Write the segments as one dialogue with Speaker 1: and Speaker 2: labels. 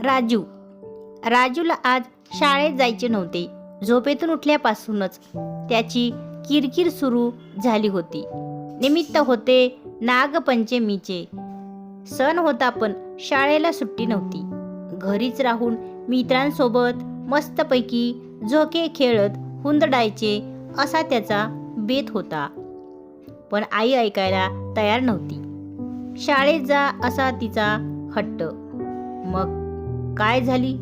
Speaker 1: राजू. राजूला आज शाळेत जायचे नव्हते. झोपेतून उठल्यापासूनच त्याची किरकिर सुरू झाली होती. निमित्त होते नागपंचमीचे. सण होता पण शाळेला सुट्टी नव्हती. घरीच राहून मित्रांसोबत मस्तपैकी झोके खेळत हुंदडायचे असा त्याचा बेत होता. पण आई ऐकायला तयार नव्हती. शाळेत जा असा तिचा हट्ट. मग काय झाली?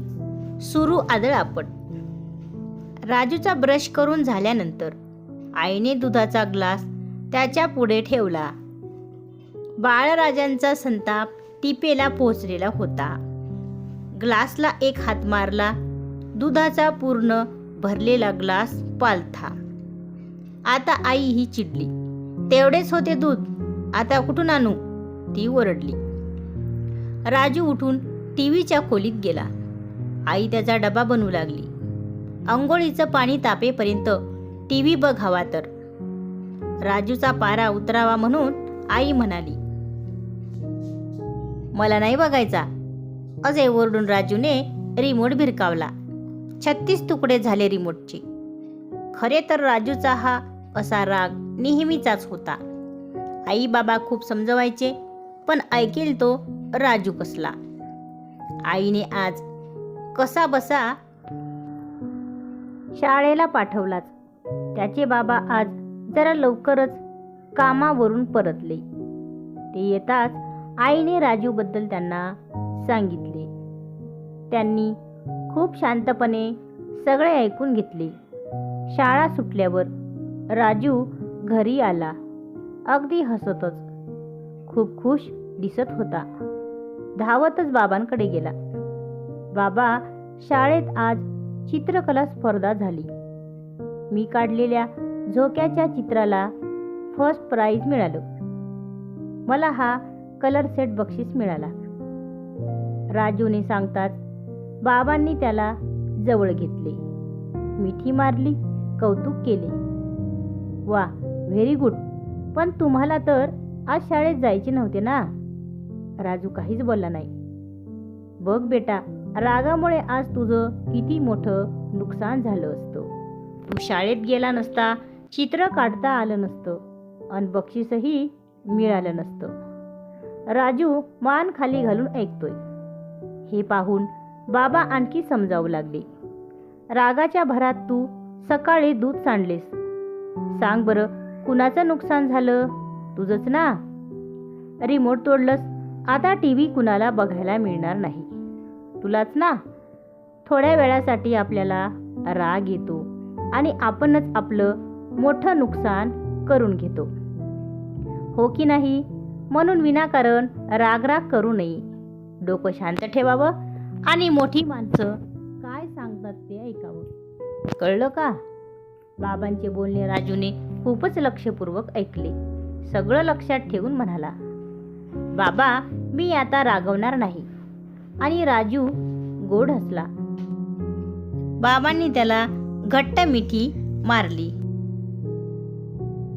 Speaker 1: सुरू आदळापट राजूचा ब्रश करून झाल्यानंतर आईने दुधाचा ग्लास त्याच्या पुढे ठेवला. बाळराजांचा संताप टिपेला पोहोचलेला होता. ग्लासला एक हात मारला दुधाचा पूर्ण भरलेला ग्लास पालथा. आता आई ही चिडली. तेवढेच होते दूध. आता कुठून आणू? ती ओरडली. राजू उठून टीव्हीच्या खोलीत गेला. आई त्याचा डबा बनवू लागली. आंघोळीचं पाणी तापेपर्यंत टी व्ही बघावा तर. राजूचा पारा उतरावा म्हणून आई म्हणाली मला नाही बघायचा. असे ओरडून राजूने रिमोट भिरकावला. छत्तीस तुकडे झाले रिमोटचे. खरे तर राजूचा हा असा राग नेहमीचाच होता. आई बाबा खूप समजवायचे पण ऐकेल तो राजू कसला. आईने आज कसा बसा शाळेला पाठवलाच. त्याचे बाबा आज जरा लवकरच कामावरून परतले. ते येताच आईने राजूबद्दल त्यांना सांगितले. त्यांनी खूप शांतपणे सगळे ऐकून घेतले. शाळा सुटल्यावर राजू घरी आला. अगदी हसतच. खूप खुश दिसत होता. धावतच बाबांकडे गेला. बाबा शाळेत आज चित्रकला स्पर्धा झाली. मी काढलेल्या झोक्याच्या चित्राला फर्स्ट प्राईज मिळालं. मला हा कलर सेट बक्षीस मिळाला. राजूने सांगताच बाबांनी त्याला जवळ घेतले. मिठी मारली कौतुक केले. वा व्हेरी गुड पण तुम्हाला तर आज शाळेत जायचे नव्हते ना? राजू काहीच बोलला नाही. बघ बेटा रागामुळे आज तुझं किती मोठं नुकसान झालं असतं. तू शाळेत गेला नसता चित्र काढता आलं नसतं आणि बक्षीसही मिळालं नसतं. राजू मान खाली घालून ऐकतोय. हे पाहून बाबा आणखी समजावू लागले. रागाच्या भरात तू सकाळी दूध सांडलेस. सांग बरं कुणाचं नुकसान झालं? तुझंच ना? रिमोट तोडलंस? आता टी व्ही कुणाला बघायला मिळणार नाही. तुलाच ना? थोड्या वेळासाठी आपल्याला राग येतो आणि आपणच आपलं मोठं नुकसान करून घेतो. हो की नाही? म्हणून विनाकारण रागराग करू नये. डोकं शांत ठेवावं आणि मोठी माणसं काय सांगतात ते ऐकावं. कळलं का? बाबांचे बोलणे राजूने खूपच लक्षपूर्वक ऐकले. सगळं लक्षात ठेवून म्हणाला बाबा मी आता रागवणार नाही. आणि राजू गोड हसला. बाबांनी त्याला घट्ट मिठी मारली.